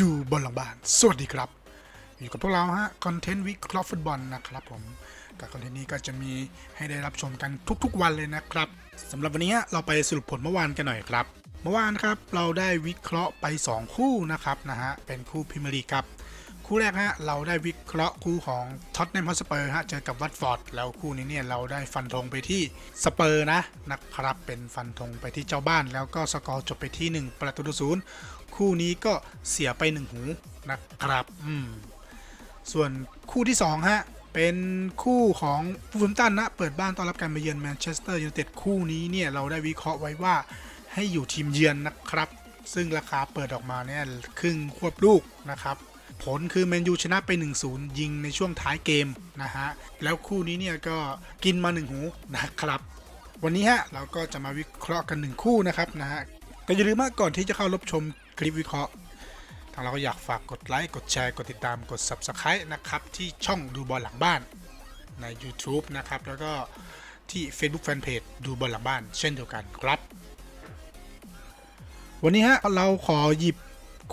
ดูบอลหลังบ้าน สวัสดีครับ อยู่กับพวกเราฮะ คอนเทนต์วิเคราะห์ฟุตบอลนะครับผมกับคอนเทนต์นี้ก็จะมีให้ได้รับชมกันทุกๆวันเลยนะครับสำหรับวันนี้เราไปสรุปผลเมื่อวานกันหน่อยครับ เมื่อวานครับเราได้วิเคราะห์ไป 2 คู่นะครับนะฮะเป็นคู่พิมาร์ลีครับ คู่แรกฮะเราได้วิเคราะห์คู่ของท็อตแนมฮอสเปอร์ฮะเจอกับวัตฟอร์ดแล้วคู่นี้เนี่ยเราได้ฟันธงไปที่สเปอร์นะนะครับเป็นฟันธงไปที่เจ้าบ้าน แล้วก็สกอร์จบไปที่ 1 ประตูต่อศูนย์คู่นี้ก็เสียไป 1 หูนะครับอืมส่วนคู่ที่2ฮะเป็นคู่ของฟูลตันนะเปิดบ้านต้อนรับการมาเยือนแมนเชสเตอร์ยูไนเต็ดคู่นี้เนี่ยเราได้วิเคราะห์ไว้ว่าให้อยู่ทีมเยือนนะครับ ซึ่งราคาเปิดออกมาเนี่ยครึ่งควบลูกนะครับ ผลคือแมนยูชนะไป 1-0 ยิงในช่วงท้ายเกมนะฮะ แล้วคู่นี้เนี่ยก็กินมา 1 หูนะครับ วันนี้ฮะเราก็จะมาวิเคราะห์กัน 1 คู่นะครับนะฮะ ก็อย่าลืมว่าก่อนที่จะเข้ารับชมคลิปวิเคราะห์ ทางเราก็อยากฝากกดไลค์ กดแชร์ กดติดตาม กด Subscribe นะครับที่ช่องดูบอลหลังบ้านใน YouTube นะครับ แล้วก็ที่ Facebook Fanpage ดูบอลหลังบ้าน เช่นเดียวกันครับ วันนี้ฮะเราขอหยิบ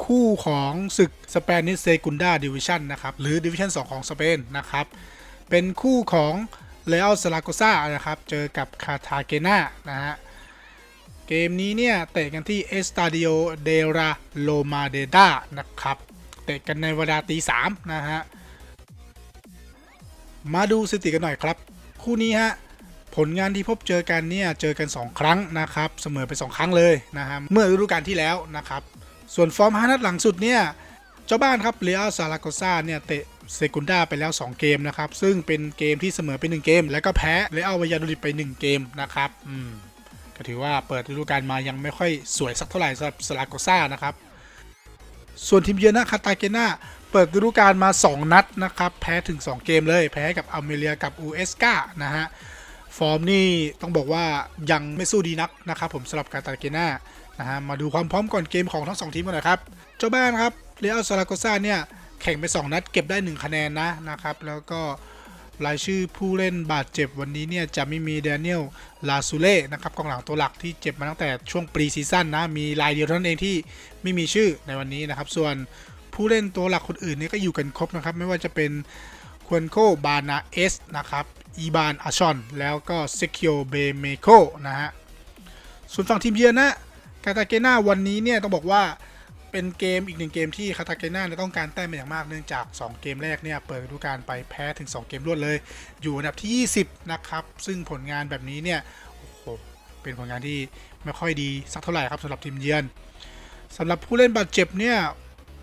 คู่ของศึกสเปนิสเซกุนดาดิวิชันนะครับหรือดิวิชัน2 ของสเปนนะครับเป็นคู่ของเลอัลซาลาโกซานะครับเจอกับคาทาเกนานะฮะเกมนี้เนี่ยเตะกันที่เอสตาดิโอเดราโลมาเดดานะครับเตะกันในเวลาตีสามนะฮะมาดูสถิติกันหน่อยครับ คู่นี้ฮะผลงานที่พบเจอกันเนี่ยเจอกัน 2 ครั้งนะครับ เสมอไป 2 ครั้งเลยนะฮะเมื่อฤดูกาลที่แล้วนะครับ ส่วนฟอร์ม5นัดหลังสุดเนี่ย เจ้าบ้านครับเรอัลซาลาโกซาเนี่ยเตะเซกุนดาไปแล้ว 2 เกมนะครับ ซึ่งเป็นเกมที่เสมอไป1เกม แล้วก็แพ้เรอัลวายาโดลิดไป 1 เกมนะครับอืมก็ถือว่าเปิดฤดูกาลมายังไม่ค่อยสวยสักเท่าไหร่สำหรับซาลาโกซานะครับส่วนทีมเยือนนะคาตาเกนาเปิดฤดูกาลมา 2 นัดนะครับ แพ้ถึง 2 เกมเลย แพ้กับอเมเรียกับอูเอสกานะฮะ ฟอร์มนี่ต้องบอกว่ายังไม่สู้ดีนักนะครับผมสำหรับคาตาเกน่านะฮะมาดูความพร้อมก่อนเกมของทั้ง 2 ทีมกันหน่อยครับ เจ้าบ้านครับเรอัลซาลาโกซาเนี่ยแข่งไป 2 นัดเก็บได้ 1 คะแนนนะนะครับแล้วก็รายชื่อผู้เล่นบาดเจ็บวันนี้เนี่ยจะไม่มีแดเนียลลาซูเล่นะครับกองหลังตัวหลักที่เจ็บมาตั้งแต่ช่วงปรีซีซั่นนะมีรายเดียวเท่านั้นเองที่ไม่มีชื่อในวันนี้นะครับ ส่วนผู้เล่นตัวหลักคนอื่นเนี่ยก็อยู่กันครบนะครับ ไม่ว่าจะเป็นควนโคบานาเอสนะครับ อีบานอาชอนแล้วก็เซคิโอเบเมโคนะฮะส่วนฝั่งทีมเยือนนะกาตาเกนาวันนี้เนี่ยต้องบอกว่าเป็นเกมอีกหนึ่งเกมที่คาตาเกนาต้องการแต้มเป็นอย่างมากเนื่องจาก 2 เกมแรกเนี่ยเปิดฤดูกาลไปแพ้ถึง 2 เกมรวดเลย อยู่อันดับที่ 20 นะครับ ซึ่งผลงานแบบนี้เนี่ยโอ้โหเป็นผลงานที่ไม่ค่อยดีสักเท่าไหร่ครับสำหรับทีมเยือนสำหรับผู้เล่นบาดเจ็บเนี่ย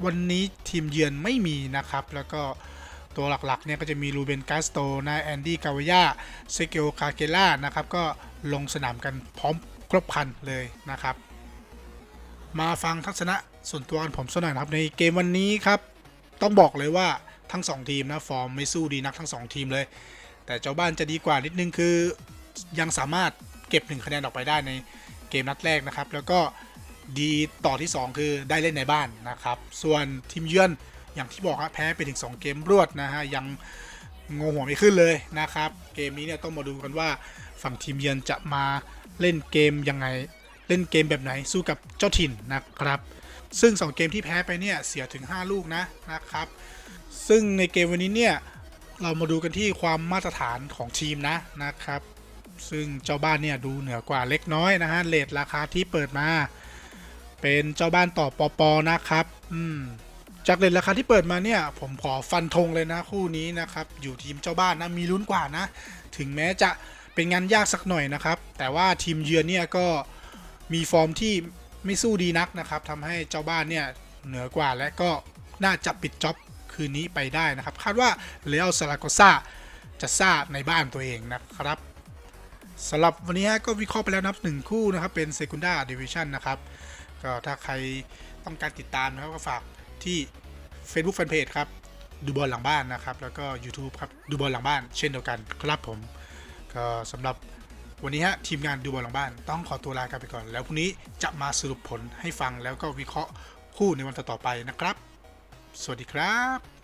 วันนี้ทีมเยือนไม่มีนะครับ แล้วก็ ตัวหลักๆเนี่ยก็จะมีรูเบนกาสโตนะแอนดี้กาวยาเซเกโอคาเกล่านะครับก็ลงสนามกันพร้อมครบคันเลยนะครับ มาฟังทัศนะส่วนตัวกันผมสักหน่อยครับในเกมวันนี้ครับต้องบอกเลยว่าทั้ง 2 ทีมนะฟอร์มไม่สู้ดีนักทั้ง 2 ทีมเลย แต่เจ้าบ้านจะดีกว่านิดนึงคือยังสามารถเก็บ 1 คะแนนออกไปได้ในเกมนัดแรกนะครับ แล้วก็ดีต่อที่ 2 คือได้เล่นในบ้านนะครับ ส่วนทีมเยือน อย่างที่บอกครับแพ้ไปถึง 2 เกมรวดนะฮะยังงงหัวไม่ขึ้นเลยนะครับ เกมนี้เนี่ยต้องมาดูกันว่าฝั่งทีมเยือนจะมาเล่นเกมยังไงเล่นเกมแบบไหนสู้กับเจ้าถิ่นนะครับ ซึ่ง 2 เกมที่แพ้ไปเนี่ยเสียถึง 5 ลูกนะนะครับ ซึ่งในเกมวันนี้เนี่ยเรามาดูกันที่ความมาตรฐานของทีมนะนะครับ ซึ่งเจ้าบ้านเนี่ยดูเหนือกว่าเล็กน้อยนะฮะเลทราคาที่เปิดมา เป็นเจ้าบ้านต่อปอปอนะครับ อืม จากเลทราคาที่เปิดมาเนี่ยผมขอฟันธงเลยนะคู่นี้นะครับอยู่ทีมเจ้าบ้านนะมีลุ้นกว่านะ ถึงแม้จะเป็นงานยากสักหน่อยนะครับ แต่ว่าทีมเยือนเนี่ยก็มีฟอร์มที่ไม่สู้ดีนักนะครับทำให้เจ้าบ้านเนี่ยเหนือกว่าและก็น่าจะปิดจ็อบคืนนี้ไปได้นะครับ คาดว่าเรอัลซาลาโกซาจะซาในบ้านตัวเองนะครับสำหรับวันนี้ก็วิเคราะห์ไปแล้วนับหนึ่งคู่นะครับเป็น Secunda Division นะครับก็ถ้าใครต้องการติดตามนะครับก็ฝาก ที่ Facebook Fanpage ครับ ดูบอลหลังบ้านนะครับ แล้วก็ YouTube ครับ ดูบอลหลังบ้าน เช่นเดียวกันครับผม ก็สำหรับวันนี้ฮะทีมงานดูบอลหลังบ้านต้องขอตัวลากันไปก่อน แล้วพรุ่งนี้จะมาสรุปผลให้ฟังแล้วก็วิเคราะห์คู่ในวันต่อๆไปนะครับ สวัสดีครับ